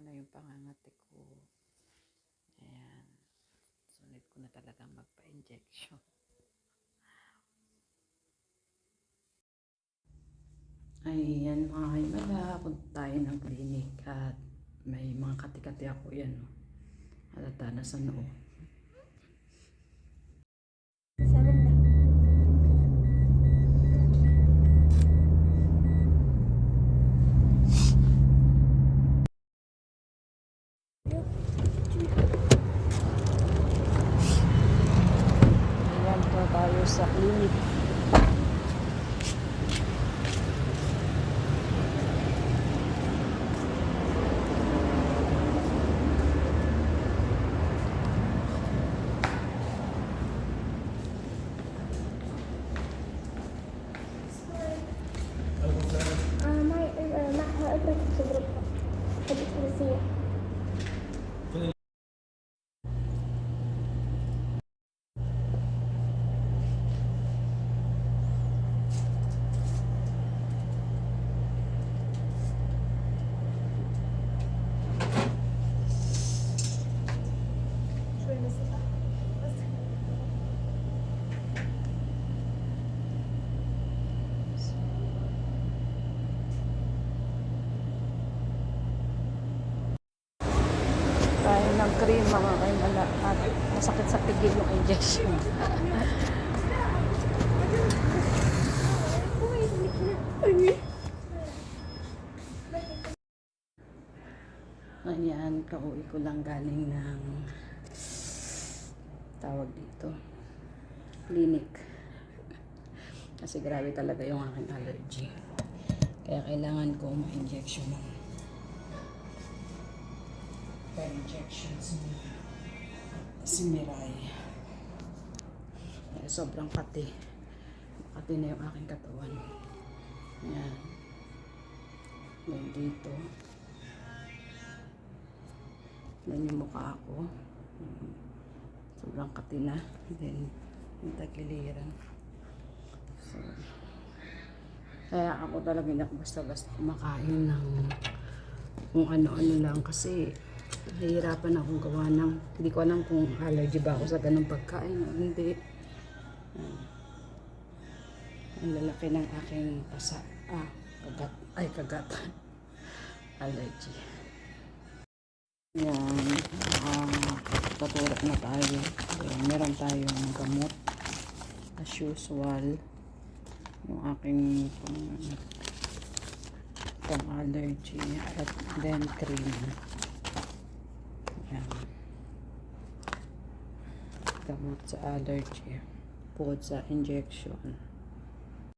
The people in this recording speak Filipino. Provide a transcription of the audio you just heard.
na yung pangangati ko. Ayan. Sunod ko na talaga magpa-injection. Ayan mga kaimala, punta tayo ng clinic at may mga katikati ako yan. Oh. Halata na sa noo. Ayan po tayo sa clinic. Uh, my, uh, my, uh, my, uh, ng cream mga kaimala at masakit sa pigil yung injection. Ayan, kauwi ko lang galing ng tawag dito clinic. Kasi grabe talaga yung aking allergy. Kaya kailangan ko ma-injection. ng pa-injection si, si Mirai. Eh, sobrang kati kati na yung aking katawan. Ayan. Then dito. Yan yung mukha ko. Mm. sobrang kati na. Then yung tagiliran. So kaya ako talaga ako basta-basta kumakain ng kung ano-ano lang kasi nahihirapan akong gawa ng hindi ko alam kung allergy ba ako sa ganung pagkain o hindi. Ayan. ang lalaki ng aking pasa ah kagat ay kagat. Allergy. Yan uh, taturo na tayo. Ayan, meron tayong gamot as usual. Yung aking pang, pang allergy at then cream yan gamot sa allergy bukod sa injection